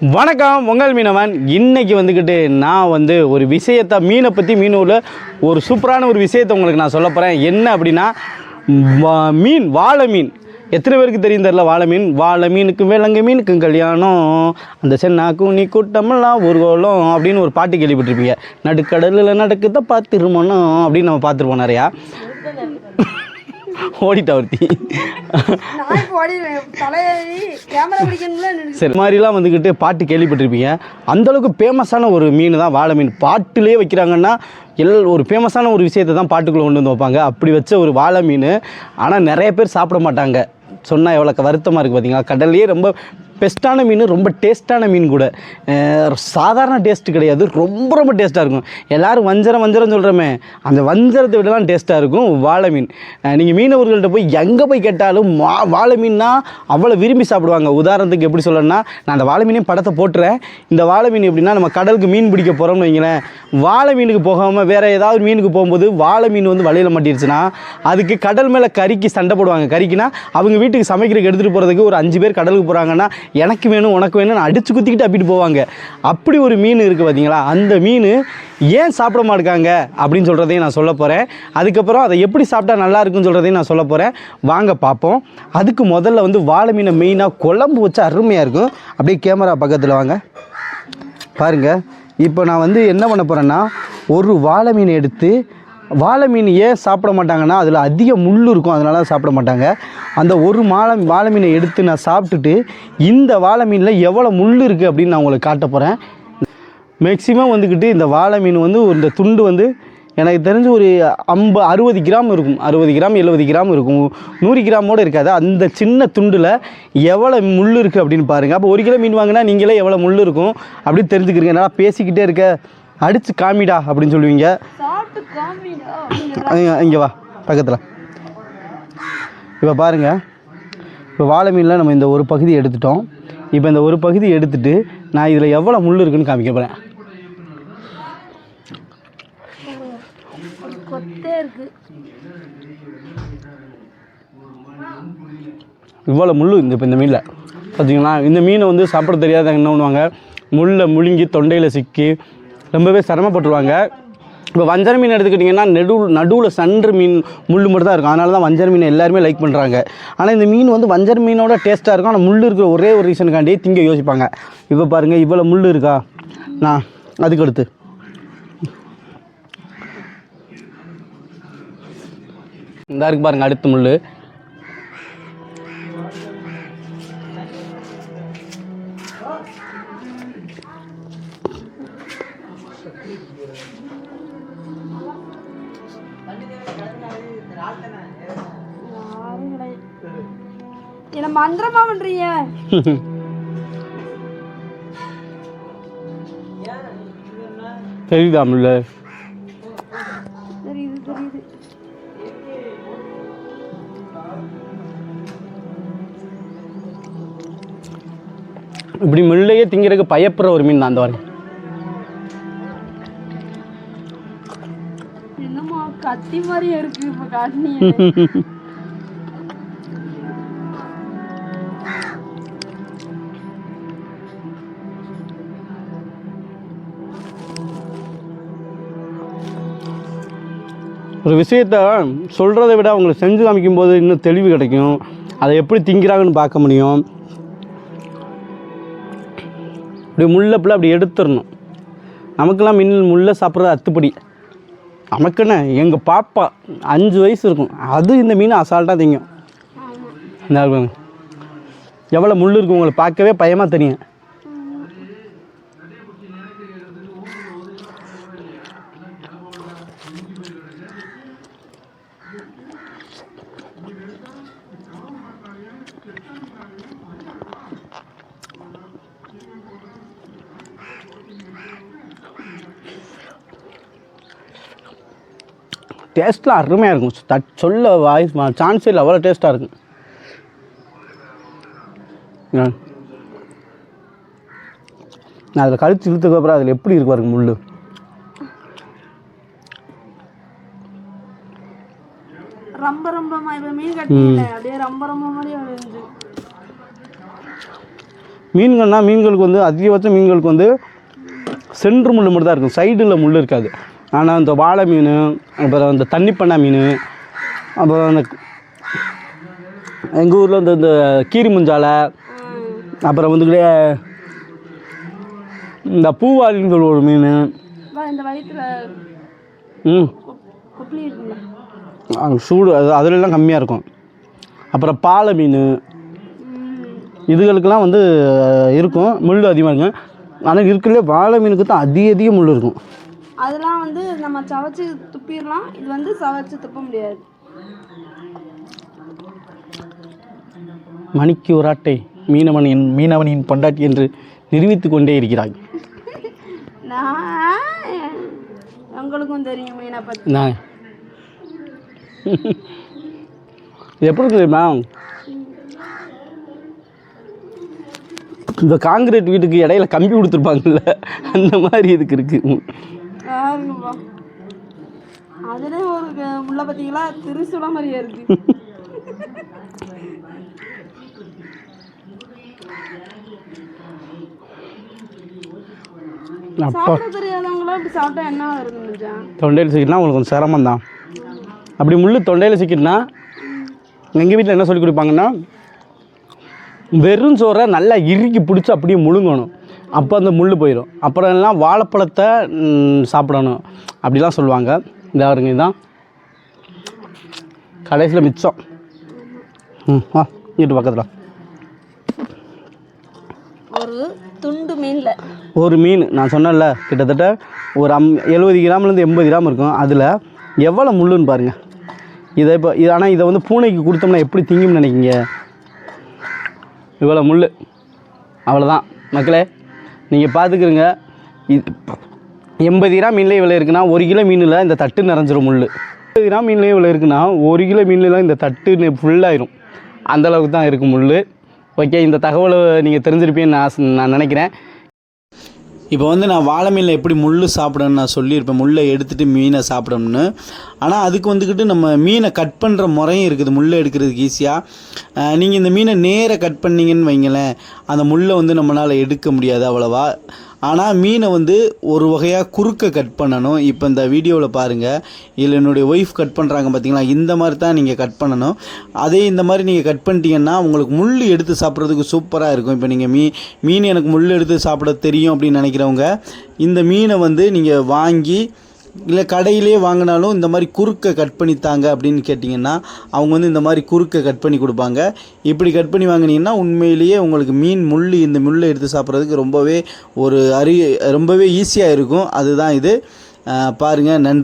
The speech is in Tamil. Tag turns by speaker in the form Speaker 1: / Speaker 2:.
Speaker 1: வணக்கம் உங்கள் மீனவன். இன்றைக்கி வந்துக்கிட்டு நான் வந்து ஒரு விஷயத்தை மீனை பற்றி மீனூரில் ஒரு சூப்பரான ஒரு விஷயத்தை உங்களுக்கு நான் சொல்ல போகிறேன் என்ன அப்படின்னா வா- மீன் வாழை மீன். எத்தனை பேருக்கு தெரியும் தெரில வாழை மீன்? வாழை மீனுக்கும் விலங்கு மீனுக்கும் கல்யாணம். அந்த சென்னாக்கும் கூனி கூட்டமெல்லாம் ஒரு கோலம் அப்படின்னு ஒரு பாட்டு கேள்விப்பட்டிருப்பீங்க. நடுக்கடலில் நடக்குதான் திருமணம் அப்படின்னு நம்ம பார்த்துருப்போம் நிறையா. ஓடிட்டா ஒருத்தி. சரி மாதிரிலாம் வந்துக்கிட்டு பாட்டு கேள்விப்பட்டிருப்பீங்க. அந்தளவுக்கு ஃபேமஸான ஒரு மீன் தான் வாழை மீன். பாட்டிலே வைக்கிறாங்கன்னா எல் ஒரு ஃபேமஸான ஒரு விஷயத்தை தான் பாட்டுக்குள்ளே கொண்டு வந்து வைப்பாங்க. அப்படி வச்ச ஒரு வாழை மீன் ஆனால் நிறைய பேர் சாப்பிட மாட்டாங்க. சொன்னால் எவ்வளோ வருத்தமாக இருக்குது பார்த்தீங்களா கடல்லையே ரொம்ப பெஸ்ட்டான மீன் ரொம்ப டேஸ்ட்டான மீன் கூட. சாதாரண டேஸ்ட் கிடையாது. ரொம்ப ரொம்ப டேஸ்ட்டாக இருக்கும். எல்லாரும் வஞ்சரம் வஞ்சரம் சொல்கிறோமே அந்த வஞ்சரத்தை விடலாம் டேஸ்ட்டாக இருக்கும். வாழை மீன். நீங்கள் மீனவர்கள்ட்ட போய் எங்கே போய் கேட்டாலும் மா வாழை மீன்னா அவ்வளோ விரும்பி சாப்பிடுவாங்க. உதாரணத்துக்கு எப்படி சொல்லணும்னா நான் அந்த வாழை மீனையும் படத்தை போட்டுறேன். இந்த வாழை மீன் எப்படின்னா நம்ம கடலுக்கு மீன் பிடிக்க போகிறோம்னு வைங்களேன். வாழை மீனுக்கு போகாமல் வேறு ஏதாவது மீனுக்கு போகும்போது வாழை மீன் வந்து வலையில் மாட்டிருச்சுன்னா அதுக்கு கடல் மேலே கறிக்கு சண்டை போடுவாங்க. கறிக்குனா அவங்க வீட்டுக்கு சமைக்கிறதுக்கு எடுத்துகிட்டு போகிறதுக்கு ஒரு அஞ்சு பேர் கடலுக்கு போகிறாங்கன்னா எனக்கு வேணும் உனக்கு வேணும்னு அடித்து குத்திக்கிட்டு அப்பிட்டு போவாங்க. அப்படி ஒரு மீன் இருக்குது பார்த்தீங்களா அந்த மீன் ஏன் சாப்பிட மாட்டாங்க அப்படின்னு சொல்கிறதையும் நான் சொல்ல போகிறேன் அதுக்கப்புறம் அதை எப்படி சாப்பிட்டா நல்லா இருக்குன்னு சொல்கிறதையும் நான் சொல்ல போகிறேன் வாங்க பார்ப்போம் அதுக்கு முதல்ல வந்து வாழை மீனை மெயினாக குழம்பு வச்சு அருமையாக இருக்கும். அப்படியே கேமரா பக்கத்தில் வாங்க. பாருங்கள் இப்போ நான் வந்து என்ன பண்ண போகிறேன்னா ஒரு வாழை மீன் எடுத்து வாழை மீன் ஏன் சாப்பிட மாட்டாங்கன்னா அதில் அதிக முள் இருக்கும் அதனால சாப்பிட மாட்டாங்க. அந்த ஒரு மாலை வாழை மீனை எடுத்து நான் சாப்பிட்டுட்டு இந்த வாழை மீனில் எவ்வளோ முள் இருக்குது அப்படின்னு நான் உங்களுக்கு காட்ட போகிறேன் மேக்சிமம் வந்துக்கிட்டு இந்த வாழை மீன் வந்து இந்த துண்டு வந்து எனக்கு தெரிஞ்சு ஒரு ஐம்ப அறுபது கிராம் இருக்கும். அறுபது கிராம் எழுபது கிராம் இருக்கும். நூறு கிராமோடு இருக்காது. அந்த சின்ன துண்டில் எவ்வளோ முள் இருக்குது அப்படின்னு பாருங்கள் அப்போ ஒரு கிலோ மீன் வாங்கினா நீங்களே எவ்வளோ முள் இருக்கும் அப்படின்னு தெரிஞ்சுக்கிறீங்க. நல்லா பேசிக்கிட்டே இருக்க. அடித்து காமிடா அப்படின்னு சொல்லுவீங்க. இங்கே வா பக்கத்தில். இப்போ பாருங்கள் இப்போ வாழை மீனில் நம்ம இந்த ஒரு பகுதி எடுத்துட்டோம். இப்போ இந்த ஒரு பகுதி எடுத்துட்டு நான் இதில் எவ்வளோ முள் இருக்குன்னு காமிக்க போகிறேன் இவ்வளோ முள் இந்த இப்போ இந்த மீனில். பார்த்தீங்களா இந்த மீனை வந்து சாப்பிட தெரியாதவங்க என்ன பண்ணுவாங்க? முள்ளை முழுங்கி தொண்டையில் சிக்கி ரொம்பவே சிரமப்பட்டுருவாங்க. இப்போ வஞ்சர மீன் எடுத்துக்கிட்டிங்கன்னா நடு நடுவில் சன்று மீன் முள் மட்டும் தான் இருக்கும். அதனால தான் வஞ்சர மீனை எல்லாருமே லைக் பண்ணுறாங்க ஆனால் இந்த மீன் வந்து வஞ்சர மீனோட டேஸ்ட்டாக இருக்கும். ஆனால் முள் இருக்கிற ஒரே ஒரு ரீசனுக்காண்டி திங்க யோசிப்பாங்க. இப்போ பாருங்கள் இவ்வளோ முள் இருக்கா? நான் அதுக்கு அடுத்து. இந்த இருக்கு பாருங்க அடுத்த முள்
Speaker 2: மந்திரமா பண்றீங்க?
Speaker 1: தெரியுதா முள்
Speaker 2: தெரியுது தெரியுது.
Speaker 1: இப்படி முள்ளையே திங்கிறதுக்கு பயப்படுற ஒரு மீன் தான் அந்த வரை
Speaker 2: என்னமா கத்தி மாதிரியே இருக்கு இப்ப காட்டினீங்க.
Speaker 1: ஒரு விஷயத்த சொல்கிறத விட அவங்களை செஞ்சு காமிக்கும்போது இன்னும் தெளிவு கிடைக்கும். அதை எப்படி திங்கிறாங்கன்னு பார்க்க முடியும். இப்படி முள்ளை பிள்ளை அப்படி எடுத்துடணும். நமக்கெல்லாம் மின் முள்ளை சாப்பிட்றது அத்துப்படி. நமக்குன்னு? எங்கள் பாப்பா அஞ்சு வயசு இருக்கும். அது இந்த மீன் அசால்ட்டாக திங்கும். எவ்வளோ முள் இருக்கும் உங்களை பார்க்கவே பயமாக தெரியும். டேஸ்ட்லாம் அருமையாக இருக்கும். தட் சொல்ல வாய்ஸ் சான்ஸே இல்லை அவ்வளோ டேஸ்ட்டாக இருக்கும். நான் அதில் கழிச்சு இழுத்ததுக்கப்புறம் அதில் எப்படி இருக்கு பாருங்க முள்
Speaker 2: ரொம்ப ரொம்ப
Speaker 1: மீன்கள்னா மீன்களுக்கு வந்து அதிகபட்ச மீன்களுக்கு வந்து சென்ட்ரு முள் மட்டும் தான் இருக்கும் சைடில் முள் இருக்காது. ஆனால் இந்த வாழை மீன் அப்புறம் இந்த தண்ணிப்பண்ணா மீன் அப்புறம் அந்த எங்கள் ஊரில் இந்த இந்த கீரி முஞ்சாலை அப்புறம் வந்துக்கிட்டே இந்த பூவாளின்னு சொல்லுவோம் ஒரு மீன். ம். சூடு அது அதுலலாம் கம்மியாக இருக்கும். அப்புறம் பாலை மீன். இதுகளுக்கெல்லாம் வந்து இருக்கும். முள் அதிகமாக இருக்கும். ஆனால் இருக்கிறதுலே வாழை மீனுக்கு தான் அதிக அதிக முள் இருக்கும்.
Speaker 2: அதெல்லாம் வந்து நம்ம சவைச்சு துப்பிடலாம். இது வந்து சவைச்சு துப்ப முடியாது.
Speaker 1: மணிக்கு ஒரு ஆட்டை மீனவனின் மீனவனின் பொண்டாட்டி என்று நிரூபித்து கொண்டே இருக்கிறாய்.
Speaker 2: உங்களுக்கும் தெரியும் மீனை பற்றி
Speaker 1: நான். எப்படி தெரியுமா இந்த காங்கிரீட் வீட்டுக்கு இடையில கம்பி கொடுத்துருப்பாங்கல்ல அந்த மாதிரி இதுக்கு இருக்கு.
Speaker 2: அதுலேயே ஒரு க- முள்ள பார்த்தீங்களா திருசுல மாதிரியே இருக்கு.
Speaker 1: தொண்டையில் சிக்கிட்டுனா உங்களுக்கு கொஞ்சம் சிரமம் தான் அப்படி முள் தொண்டையில் சிக்கிட்டுனா எங்கள் வீட்டில் என்ன சொல்லி கொடுப்பாங்கன்னா வெறும் சோறை நல்லா இறுக்கி பிடிச்சி அப்படியே முழுங்கணும். அப்போ அந்த முள் போயிடும் அப்புறம் எல்லாம் வாழைப்பழத்தை சாப்பிடணும். அப்படிலாம் சொல்லுவாங்க. இந்த அவருங்க இதுதான் கடைசியில் மிச்சம். ம் ஆ வீட்டு பக்கத்தில்.
Speaker 2: ஒரு துண்டு மீனில்.
Speaker 1: ஒரு மீன் நான் சொன்னேன்ல கிட்டத்தட்ட ஒரு அம் எழுபது கிராம்லேருந்து எண்பது கிராம் இருக்கும். அதில் எவ்வளோ முள்ளுன்னு பாருங்கள் இதை இப்போ இது ஆனால் இதை வந்து பூனைக்கு கொடுத்தோம்னா எப்படி திங்கும்னு நினைக்கிங்க இவ்வளோ முள் அவ்வளோதான் மக்களே நீங்கள் பார்த்துக்குறங்க எண்பது கிராம் மீன்லேயே விலை இருக்குன்னா ஒரு கிலோ மீனில் இந்த தட்டு நிறைஞ்சிரும் முள் எண்பது கிராம் மீன்லேயே விலை இருக்குன்னா ஒரு கிலோ மீன்லாம் இந்த தட்டு ஃபுல்லாயிரும் அந்தளவுக்கு தான் இருக்கும் முள் ஓகே இந்த தகவலை நீங்கள் தெரிஞ்சிருப்பீங்கன்னு நான் ஆசை- நான் நினைக்கிறேன். இப்போ வந்து நான் வாழை மீனில் எப்படி முள் சாப்பிடணும்னு நான் சொல்லியிருப்பேன். முள்ளை எடுத்துகிட்டு மீனை சாப்பிடணும்னு. ஆனால் அதுக்கு வந்துக்கிட்டு நம்ம மீனை கட் பண்ணுற முறையும் இருக்குது. முள்ளை எடுக்கிறதுக்கு ஈஸியாக நீங்கள் இந்த மீனை நேராக கட் பண்ணீங்கன்னு வைங்களேன் அந்த முள்ளை வந்து நம்மளால் எடுக்க முடியாது அவ்வளோவா. ஆனால் மீனை வந்து ஒரு வகையாக குறுக்க கட் பண்ணணும். இப்போ இந்த வீடியோவில் பாருங்கள் இதில் என்னுடைய ஒய்ஃப் கட் பண்ணுறாங்க பார்த்தீங்களா இந்த மாதிரி தான் நீங்கள் கட் பண்ணணும். அதே இந்த மாதிரி நீங்கள் கட் பண்ணிட்டீங்கன்னா உங்களுக்கு முள் எடுத்து சாப்பிட்றதுக்கு சூப்பராக இருக்கும். இப்போ நீங்கள் மீ மீன் எனக்கு முள் எடுத்து சாப்பிட தெரியும் அப்படின்னு நினைக்கிறவங்க இந்த மீனை வந்து நீங்கள் வாங்கி இல்லை கடையிலே வாங்கினாலும் இந்த மாதிரி குறுக்க கட் பண்ணி தாங்க அப்படின்னு கேட்டிங்கன்னா அவங்க வந்து இந்த மாதிரி குறுக்க கட் பண்ணி கொடுப்பாங்க. இப்படி கட் பண்ணி வாங்கினீங்கன்னா உண்மையிலேயே உங்களுக்கு மீன் முள் இந்த முள்ளை எடுத்து சாப்பிட்றதுக்கு ரொம்பவே ஒரு அரிய ரொம்பவே ஈஸியாக இருக்கும். அதுதான் இது. பாருங்கள் நன்றி.